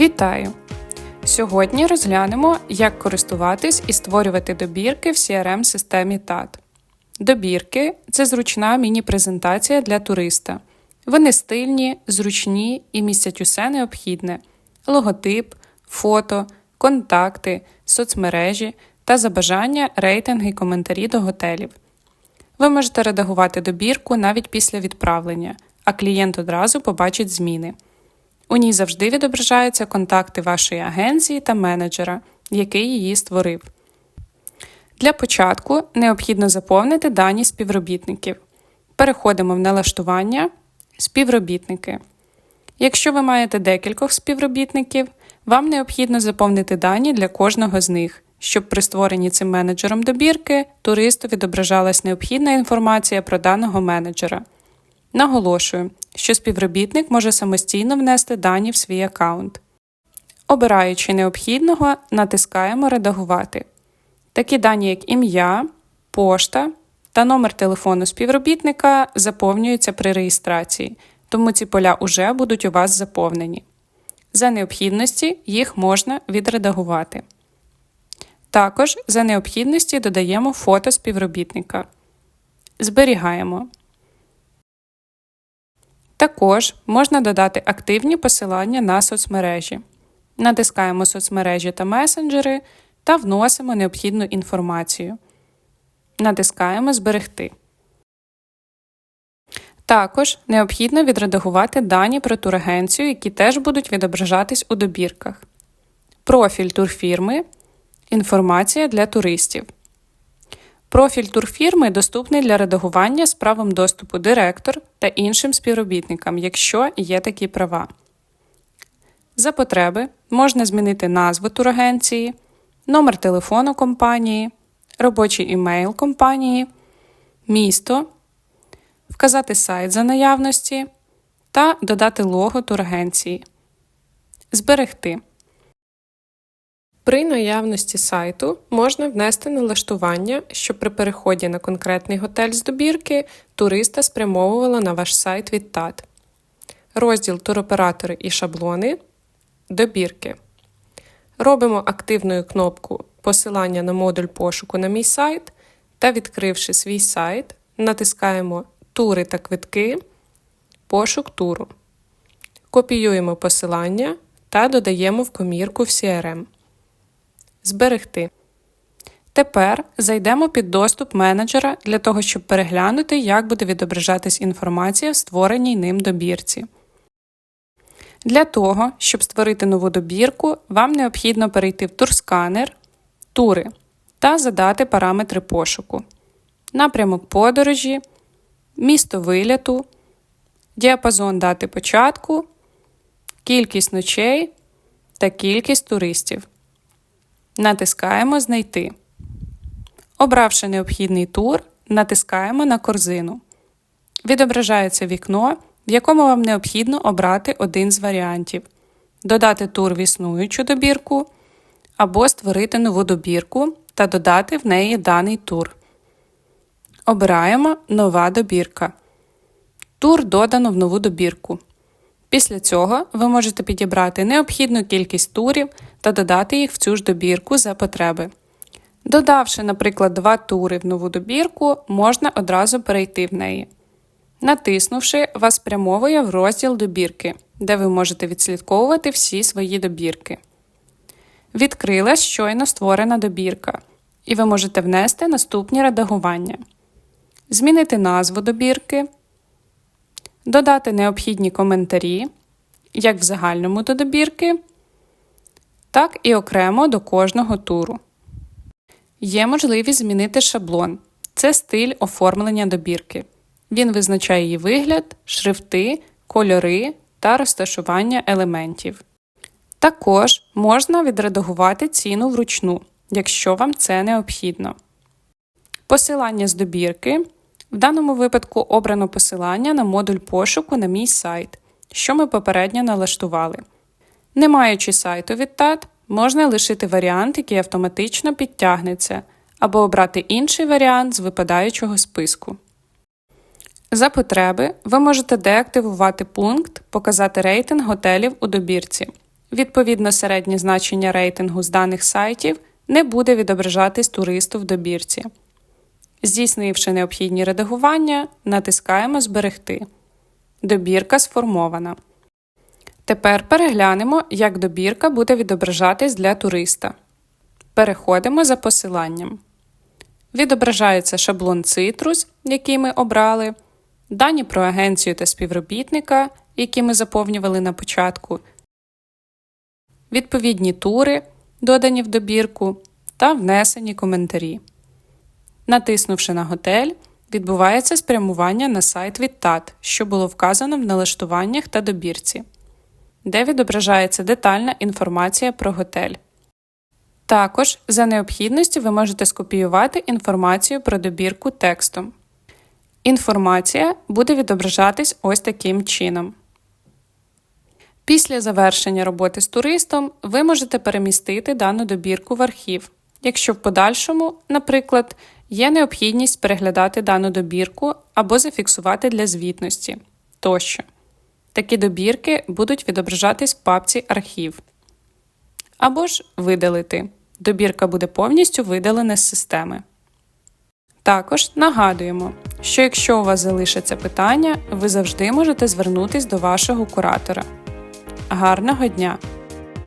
Вітаю! Сьогодні розглянемо, як користуватись і створювати добірки в CRM-системі TAT. Добірки це зручна міні-презентація для туриста. Вони стильні, зручні і містять усе необхідне: логотип, фото, контакти, соцмережі та за бажання рейтинги і коментарі до готелів. Ви можете редагувати добірку навіть після відправлення, а клієнт одразу побачить зміни. У ній завжди відображаються контакти вашої агенції та менеджера, який її створив. Для початку необхідно заповнити дані співробітників. Переходимо в налаштування Співробітники. Якщо ви маєте декількох співробітників, вам необхідно заповнити дані для кожного з них, щоб при створенні цим менеджером добірки туристу відображалась необхідна інформація про даного менеджера. Наголошую, що співробітник може самостійно внести дані в свій аккаунт. Обираючи необхідного, натискаємо Редагувати. Такі дані, як ім'я, пошта та номер телефону співробітника заповнюються при реєстрації, тому ці поля уже будуть у вас заповнені. За необхідності їх можна відредагувати. Також за необхідності додаємо фото співробітника. Зберігаємо. Також можна додати активні посилання на соцмережі. Натискаємо соцмережі та месенджери та вносимо необхідну інформацію. Натискаємо Зберегти. Також необхідно відредагувати дані про турагенцію, які теж будуть відображатись у добірках. Профіль турфірми. Інформація для туристів. Профіль турфірми доступний для редагування з правом доступу директор та іншим співробітникам, якщо є такі права. За потреби можна змінити назву турагенції, номер телефону компанії, робочий імейл компанії, місто, вказати сайт за наявності та додати лого турагенції. Зберегти. При наявності сайту можна внести налаштування, щоб при переході на конкретний готель з добірки туриста спрямовувала на ваш сайт від ТАТ. Розділ Туроператори і шаблони. Добірки. Робимо активною кнопку Посилання на модуль пошуку на мій сайт та, відкривши свій сайт, натискаємо Тури та квитки, пошук туру. Копіюємо посилання та додаємо в комірку в CRM. Зберегти. Тепер зайдемо під доступ менеджера для того, щоб переглянути, як буде відображатись інформація в створеній ним добірці. Для того, щоб створити нову добірку, вам необхідно перейти в турсканер, тури та задати параметри пошуку, напрямок подорожі, місто виліту, діапазон дати початку, кількість ночей та кількість туристів. Натискаємо Знайти. Обравши необхідний тур, натискаємо на корзину. Відображається вікно, в якому вам необхідно обрати один з варіантів: додати тур в існуючу добірку, або створити нову добірку та додати в неї даний тур. Обираємо Нова добірка. Тур додано в нову добірку. Після цього ви можете підібрати необхідну кількість турів та додати їх в цю ж добірку за потреби. Додавши, наприклад, два тури в нову добірку, можна одразу перейти в неї. Натиснувши, вас спрямовує в розділ добірки, де ви можете відслідковувати всі свої добірки. Відкрилась щойно створена добірка, і ви можете внести наступні редагування: змінити назву добірки, додати необхідні коментарі, як в загальному до добірки, так і окремо до кожного туру. Є можливість змінити шаблон. Це стиль оформлення добірки. Він визначає її вигляд, шрифти, кольори та розташування елементів. Також можна відредагувати ціну вручну, якщо вам це необхідно. Посилання з добірки. В даному випадку обрано посилання на модуль пошуку на мій сайт, що ми попередньо налаштували. Не маючи сайту від TAT, можна лишити варіант, який автоматично підтягнеться, або обрати інший варіант з випадаючого списку. За потреби ви можете деактивувати пункт Показати рейтинг готелів у добірці, Відповідно, середнє значення рейтингу з даних сайтів не буде відображатись туристу в добірці. Здійснивши необхідні редагування, натискаємо Зберегти. Добірка сформована. Тепер переглянемо, як добірка буде відображатись для туриста. Переходимо за посиланням. Відображається шаблон Citrus, який ми обрали, дані про агенцію та співробітника, які ми заповнювали на початку, відповідні тури, додані в добірку, та внесені коментарі. Натиснувши на готель, відбувається спрямування на сайт Відтат, що було вказано в налаштуваннях та добірці, де відображається детальна інформація про готель. Також за необхідності ви можете скопіювати інформацію про добірку текстом. Інформація буде відображатись ось таким чином. Після завершення роботи з туристом ви можете перемістити дану добірку в архів, якщо в подальшому, наприклад, є необхідність переглядати дану добірку або зафіксувати для звітності тощо. Такі добірки будуть відображатись в папці Архів. Або ж видалити. Добірка буде повністю видалена з системи. Також нагадуємо, що якщо у вас залишаться питання, ви завжди можете звернутись до вашого куратора. Гарного дня!